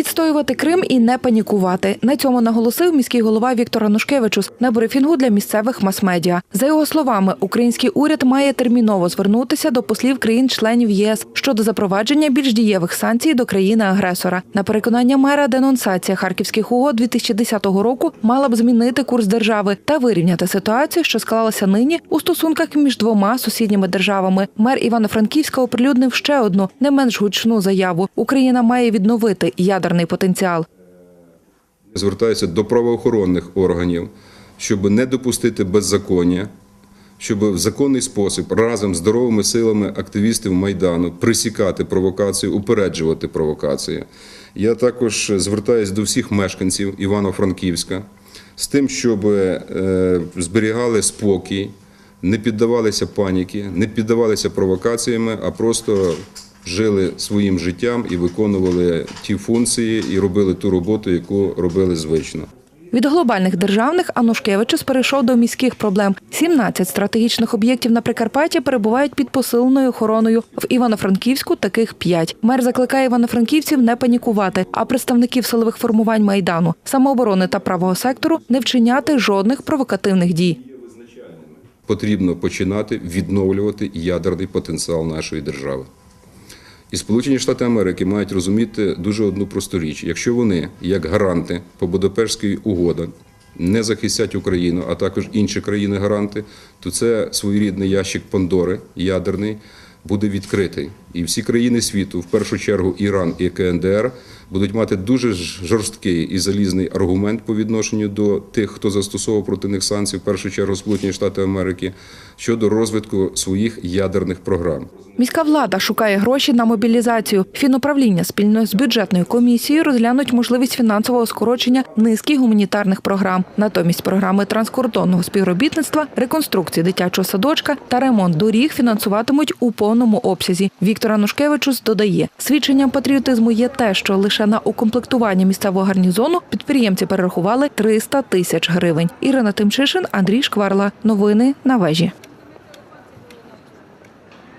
Відстоювати Крим і не панікувати. На цьому наголосив міський голова Віктор Анушкевичус на брифінгу для місцевих мас-медіа. За його словами, український уряд має терміново звернутися до послів країн-членів ЄС щодо запровадження більш дієвих санкцій до країни-агресора. На переконання мера, денонсація харківських угод 2010 року мала б змінити курс держави та вирівняти ситуацію, що склалася нині у стосунках між двома сусідніми державами. Мер Івано-Франківська оприлюднив ще одну не менш гучну заяву. Україна має відновити ядерний потенціал. звертаюся до правоохоронних органів, щоб не допустити беззаконня, щоб в законний спосіб разом з здоровими силами активістів Майдану присікати провокацію, упереджувати провокації. Я також звертаюся до всіх мешканців Івано-Франківська з тим, щоб е, зберігали спокій, не піддавалися паніки, не піддавалися провокаціями, а просто жили своїм життям і виконували ті функції і робили ту роботу, яку робили звично. Від глобальних державних Анушкевичус перейшов до міських проблем. 17 стратегічних об'єктів на Прикарпатті перебувають під посиленою охороною. В Івано-Франківську таких п'ять. Мер закликає івано-франківців не панікувати, а представників силових формувань майдану, самооборони та правого сектору не вчиняти жодних провокативних дій. Потрібно починати відновлювати ядерний потенціал нашої держави. І Сполучені Штати Америки мають розуміти дуже одну просту річ: якщо вони, як гаранти по Будапештській угоді, не захистять Україну, а також інші країни-гаранти, то це своєрідний ящик Пандори ядерний буде відкритий. І всі країни світу, в першу чергу Іран і КНДР, будуть мати дуже жорсткий і залізний аргумент по відношенню до тих, хто застосовував проти них санкції, в першу чергу Сполучені Штати Америки, щодо розвитку своїх ядерних програм. Міська влада шукає гроші на мобілізацію. Фінуправління спільно з бюджетною комісією розглянуть можливість фінансового скорочення низки гуманітарних програм. Натомість програми транскордонного співробітництва, реконструкції дитячого садочка та ремонт доріг фінансуватимуть у повному обсязі. Віктор Нушкевичус додає, свідченням патріотизму є те, що лише на укомплектування місцевого гарнізону підприємці перерахували 300 тисяч гривень. Ірина Тимчишин, Андрій Шкварла. Новини на вежі.